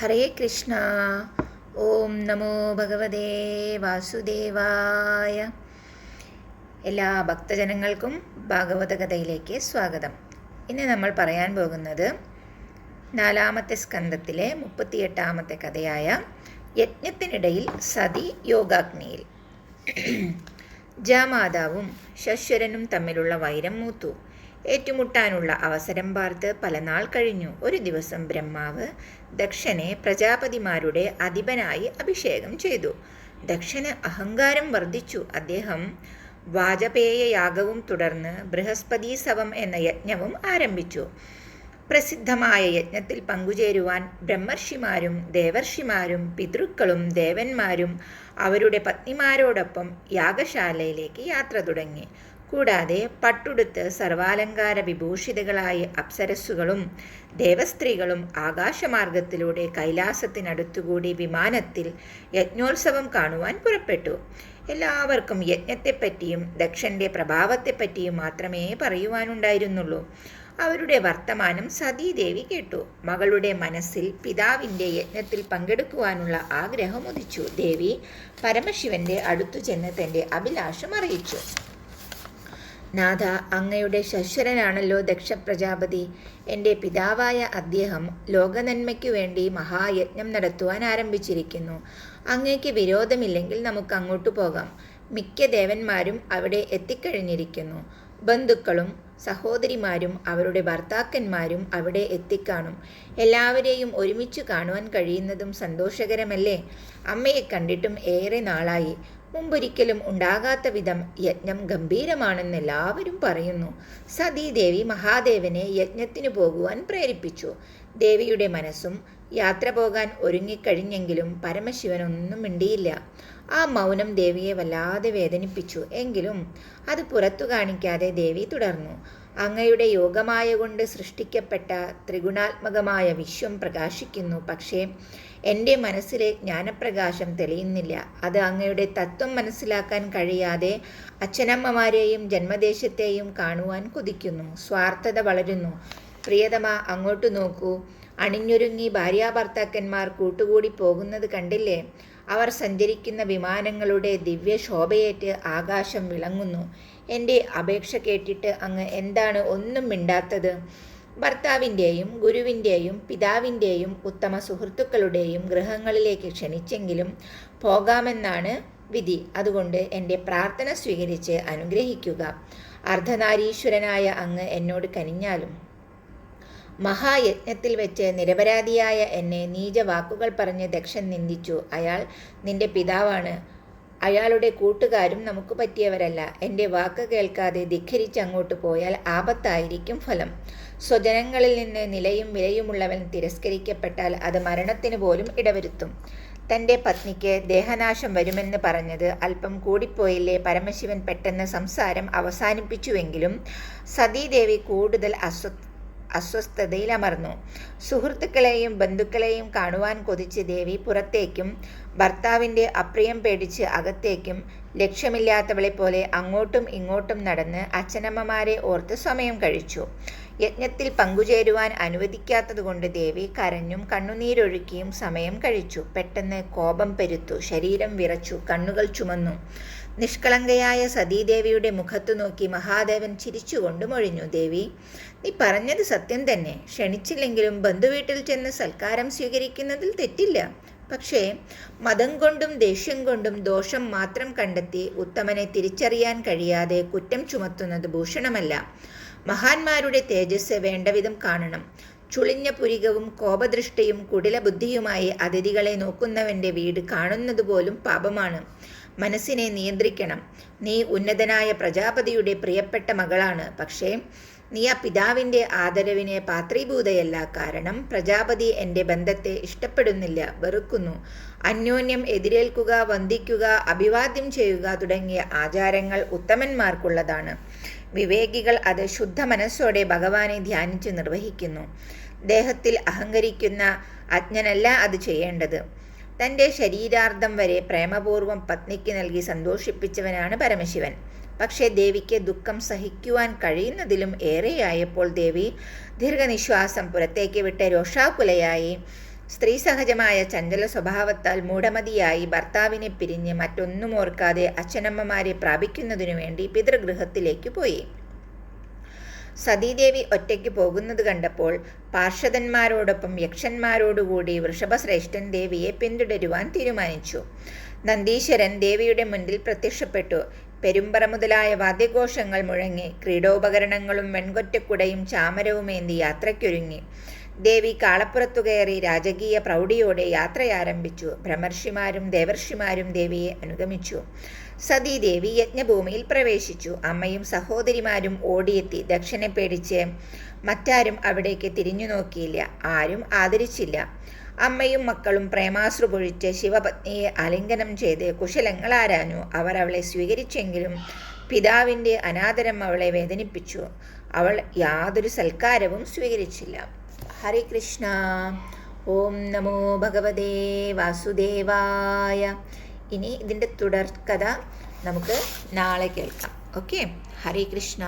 ഹരേ കൃഷ്ണ. ഓം നമോ ഭഗവതേ വാസുദേവായ. എല്ലാ ഭക്തജനങ്ങൾക്കും ഭാഗവത കഥയിലേക്ക് സ്വാഗതം. ഇന്ന് നമ്മൾ പറയാൻ പോകുന്നത് നാലാമത്തെ സ്കന്ധത്തിലെ മുപ്പത്തിയെട്ടാമത്തെ കഥയായ യജ്ഞത്തിനിടയിൽ സതി യോഗാഗ്നിയിൽ. ജാമാതാവും ശശ്വരനും തമ്മിലുള്ള വൈരം മൂത്തു. ഏറ്റുമുട്ടാനുള്ള അവസരം പാർത്ത് പല നാൾ കഴിഞ്ഞു. ഒരു ദിവസം ബ്രഹ്മാവ് ദക്ഷനെ പ്രജാപതിമാരുടെ അധിപനായി അഭിഷേകം ചെയ്തു. ദക്ഷന് അഹങ്കാരം വർദ്ധിച്ചു. അദ്ദേഹം വാജപേയ യാഗവും തുടർന്ന് ബൃഹസ്പതി സവം എന്ന യജ്ഞവും ആരംഭിച്ചു. പ്രസിദ്ധമായ യജ്ഞത്തിൽ പങ്കുചേരുവാൻ ബ്രഹ്മർഷിമാരും ദേവർഷിമാരും പിതൃക്കളും ദേവന്മാരും അവരുടെ പത്നിമാരോടൊപ്പം യാഗശാലയിലേക്ക് യാത്ര തുടങ്ങി. കൂടാതെ പട്ടുടുത്ത് സർവാലങ്കാര വിഭൂഷിതകളായ അപ്സരസ്സുകളും ദേവസ്ത്രീകളും ആകാശമാർഗത്തിലൂടെ കൈലാസത്തിനടുത്തുകൂടി വിമാനത്തിൽ യജ്ഞോത്സവം കാണുവാൻ പുറപ്പെട്ടു. എല്ലാവർക്കും യജ്ഞത്തെപ്പറ്റിയും ദക്ഷന്റെ പ്രഭാവത്തെപ്പറ്റിയും മാത്രമേ പറയുവാനുണ്ടായിരുന്നുള്ളൂ. അവരുടെ വർത്തമാനം സതീദേവി കേട്ടു. മകളുടെ മനസ്സിൽ പിതാവിന്റെ യജ്ഞത്തിൽ പങ്കെടുക്കുവാനുള്ള ആഗ്രഹം ഉദിച്ചു. ദേവി പരമശിവന്റെ അടുത്തു ചെന്ന് തന്റെ അഭിലാഷം അറിയിച്ചു. നാഥ അങ്ങയുടെ ശശ്വരനാണല്ലോ ദക്ഷ പ്രജാപതി എന്റെ പിതാവായ അദ്ദേഹം ലോകനന്മയ്ക്കു വേണ്ടി മഹായജ്ഞം നടത്തുവാൻ ആരംഭിച്ചിരിക്കുന്നു. അങ്ങേക്ക് വിരോധമില്ലെങ്കിൽ നമുക്ക് അങ്ങോട്ട് പോകാം. മിക്ക ദേവന്മാരും അവിടെ എത്തിക്കഴിഞ്ഞിരിക്കുന്നു. ബന്ധുക്കളും സഹോദരിമാരും അവരുടെ ഭർത്താക്കന്മാരും അവിടെ എത്തിക്കാണും. എല്ലാവരെയും ഒരുമിച്ച് കാണുവാൻ കഴിയുന്നതും സന്തോഷകരമല്ലേ? അമ്മയെ കണ്ടിട്ടും ഏറെ നാളായി. മുമ്പൊരിക്കലും ഉണ്ടാകാത്ത വിധം യജ്ഞം ഗംഭീരമാണെന്ന് എല്ലാവരും പറയുന്നു. സതീദേവി മഹാദേവനെ യജ്ഞത്തിനു പോകുവാൻ പ്രേരിപ്പിച്ചു. ദേവിയുടെ മനസ്സും യാത്ര പോകാൻ ഒരുങ്ങിക്കഴിഞ്ഞെങ്കിലും പരമശിവനൊന്നും മിണ്ടിയില്ല. ആ മൗനം ദേവിയെ വല്ലാതെ വേദനിപ്പിച്ചു. എങ്കിലും അത് പുറത്തു കാണിക്കാതെ ദേവി തുടർന്നു. അങ്ങയുടെ യോഗമായ കൊണ്ട് സൃഷ്ടിക്കപ്പെട്ട ത്രിഗുണാത്മകമായ വിശ്വം പ്രകാശിക്കുന്നു. പക്ഷേ എന്റെ മനസ്സിലെ ജ്ഞാനപ്രകാശം തെളിയുന്നില്ല. അത് അങ്ങയുടെ തത്വം മനസ്സിലാക്കാൻ കഴിയാതെ അച്ഛനമ്മമാരെയും ജന്മദേശത്തെയും കാണുവാൻ കൊതിക്കുന്നു. സ്വാർത്ഥത വളരുന്നു. പ്രിയതമ അങ്ങോട്ട് നോക്കൂ. അണിഞ്ഞൊരുങ്ങി ഭാര്യാഭർത്താക്കന്മാർ കൂട്ടുകൂടി പോകുന്നത് കണ്ടില്ലേ? അവർ സഞ്ചരിക്കുന്ന വിമാനങ്ങളുടെ ദിവ്യ ശോഭയേറ്റ് ആകാശം വിളങ്ങുന്നു. എന്റെ അപേക്ഷ കേട്ടിട്ട് അങ്ങ് എന്താണ് ഒന്നും മിണ്ടാത്തത്? ഭർത്താവിന്റെയും ഗുരുവിന്റെയും പിതാവിന്റെയും ഉത്തമ സുഹൃത്തുക്കളുടെയും ഗൃഹങ്ങളിലേക്ക് ക്ഷണിച്ചെങ്കിലും പോകാമെന്നാണ് വിധി. അതുകൊണ്ട് എന്റെ പ്രാർത്ഥന സ്വീകരിച്ച് അനുഗ്രഹിക്കുക. അർദ്ധനാരീശ്വരനായ അങ്ങ് എന്നോട് കനിഞ്ഞാലും മഹായജ്ഞത്തിൽ വെച്ച് നിരപരാധിയായ എന്നെ നീച വാക്കുകൾ പറഞ്ഞ് ദക്ഷൻ നിന്ദിച്ചു. അയാൾ നിന്റെ പിതാവാണ്. അയാളുടെ കൂട്ടുകാരും നമുക്ക് പറ്റിയവരല്ല. എന്റെ വാക്ക് കേൾക്കാതെ ധിഖരിച്ച് അങ്ങോട്ട് പോയാൽ ആപത്തായിരിക്കും ഫലം. സ്വജനങ്ങളിൽ നിന്ന് നിലയും വിലയുമുള്ളവൻ തിരസ്കരിക്കപ്പെട്ടാൽ അത് മരണത്തിന് പോലും ഇടവരുത്തും. തന്റെ പത്നിക്ക് ദേഹനാശം വരുമെന്ന് പറഞ്ഞത് അല്പം കൂടിപ്പോയില്ലേ പരമശിവൻ പെട്ടെന്ന് സംസാരം അവസാനിപ്പിച്ചുവെങ്കിലും സതീദേവി കൂടുതൽ അസ്വ അസ്വസ്ഥതയിലമർന്നു. സുഹൃത്തുക്കളെയും ബന്ധുക്കളെയും കാണുവാൻ കൊതിച്ച് ദേവി പുറത്തേക്കും ഭർത്താവിന്റെ അപ്രിയം പേടിച്ച് അകത്തേക്കും ലക്ഷ്യമില്ലാത്തവളെ പോലെ അങ്ങോട്ടും ഇങ്ങോട്ടും നടന്ന് അച്ഛനമ്മമാരെ ഓർത്ത് സമയം കഴിച്ചു. യജ്ഞത്തിൽ പങ്കുചേരുവാൻ അനുവദിക്കാത്തതുകൊണ്ട് ദേവി കരഞ്ഞും കണ്ണുനീരൊഴുക്കിയും സമയം കഴിച്ചു. പെട്ടെന്ന് കോപം പെരുത്തു. ശരീരം വിറച്ചു. കണ്ണുകൾ ചുമന്നു. നിഷ്കളങ്കയായ സതീദേവിയുടെ മുഖത്തു നോക്കി മഹാദേവൻ ചിരിച്ചുകൊണ്ട് മൊഴിഞ്ഞു. ദേവി നീ പറഞ്ഞത് സത്യം തന്നെ. ക്ഷണിച്ചില്ലെങ്കിലും ബന്ധുവീട്ടിൽ ചെന്ന് സൽക്കാരം സ്വീകരിക്കുന്നതിൽ തെറ്റില്ല. പക്ഷേ മതം കൊണ്ടും ദേഷ്യം കൊണ്ടും ദോഷം മാത്രം കണ്ടെത്തി ഉത്തമനെ തിരിച്ചറിയാൻ കഴിയാതെ കുറ്റം ചുമത്തുന്നത് ഭൂഷണമല്ല. മഹാന്മാരുടെ തേജസ് വേണ്ടവിധം കാണണം. ചുളിഞ്ഞ പുരികവും കോപദൃഷ്ടിയും കുടില ബുദ്ധിയുമായി അതിഥികളെ നോക്കുന്നവന്റെ വീട് കാണുന്നത് പോലും പാപമാണ്. മനസ്സിനെ നിയന്ത്രിക്കണം. നീ ഉന്നതനായ പ്രജാപതിയുടെ പ്രിയപ്പെട്ട മകളാണ്. പക്ഷേ നീ ആ പിതാവിന്റെ ആദരവിനെ പാത്രീഭൂതയല്ല. കാരണം പ്രജാപതി എന്റെ ബന്ധത്തെ ഇഷ്ടപ്പെടുന്നില്ല വെറുക്കുന്നു. അന്യോന്യം എതിരേൽക്കുക വന്ദിക്കുക അഭിവാദ്യം ചെയ്യുക തുടങ്ങിയ ആചാരങ്ങൾ ഉത്തമന്മാർക്കുള്ളതാണ്. വിവേകികൾ അത് ശുദ്ധ മനസ്സോടെ ഭഗവാനെ ധ്യാനിച്ച് നിർവഹിക്കുന്നു. ദേഹത്തിൽ അഹങ്കരിക്കുന്ന അജ്ഞനല്ല അത് ചെയ്യേണ്ടത്. തന്റെ ശരീരാർത്ഥം വരെ പ്രേമപൂർവം പത്നിക്ക് നൽകി സന്തോഷിപ്പിച്ചവനാണ് പരമശിവൻ. പക്ഷേ ദേവിക്ക് ദുഃഖം സഹിക്കുവാൻ കഴിയുന്നതിലും ഏറെയായപ്പോൾ ദേവി ദീർഘനിശ്വാസം പുറത്തേക്ക് വിട്ട് രോഷാകുലയായി സ്ത്രീ സഹജമായ ചഞ്ചല സ്വഭാവത്താൽ മൂടമതിയായി ഭർത്താവിനെ പിരിഞ്ഞ് മറ്റൊന്നും ഓർക്കാതെ അച്ഛനമ്മമാരെ പ്രാപിക്കുന്നതിനു വേണ്ടി പിതൃഗൃഹത്തിലേക്ക് പോയി. സതീദേവി ഒറ്റയ്ക്ക് പോകുന്നത് കണ്ടപ്പോൾ പാർഷദന്മാരോടൊപ്പം യക്ഷന്മാരോടുകൂടി വൃഷഭശ്രേഷ്ഠൻ ദേവിയെ പിന്തുടരുവാൻ തീരുമാനിച്ചു. നന്ദീശ്വരൻ ദേവിയുടെ മുൻപിൽ പ്രത്യക്ഷപ്പെട്ടു. പെരുമ്പറ മുതലായ വാദ്യഘോഷങ്ങൾ മുഴങ്ങി ക്രീഡോപകരണങ്ങളും വെൺകൊറ്റക്കുടയും ചാമരവുമേന്തി യാത്രയ്ക്കൊരുങ്ങി. ദേവി കാളപ്പുറത്തു കയറി രാജകീയ പ്രൗഢിയോടെ യാത്രയാരംഭിച്ചു. ഭ്രമർഷിമാരും ദേവർഷിമാരും ദേവിയെ അനുഗമിച്ചു. സതീദേവി യജ്ഞഭൂമിയിൽ പ്രവേശിച്ചു. അമ്മയും സഹോദരിമാരും ഓടിയെത്തി. ദക്ഷനെ പേടിച്ച് മറ്റാരും അവിടേക്ക് തിരിഞ്ഞു നോക്കിയില്ല. ആരും ആദരിച്ചില്ല. അമ്മയും മക്കളും പ്രേമാശ്രു പൊഴിച്ച് ശിവപത്നിയെ ആലിംഗനം ചെയ്ത് കുശലങ്ങൾ ആരാഞ്ഞു. അവർ അവളെ സ്വീകരിച്ചെങ്കിലും പിതാവിന്റെ അനാദരം അവളെ വേദനിപ്പിച്ചു. അവൾ യാതൊരു സൽക്കാരവും സ്വീകരിച്ചില്ല. ഹരേ കൃഷ്ണ ഓം നമോ ഭഗവതേ വാസുദേവായ ഇനി ഇതിന്റെ തുടർക്കഥ നമുക്ക് നാളെ കേൾക്കാം. ഓക്കെ ഹരി കൃഷ്ണ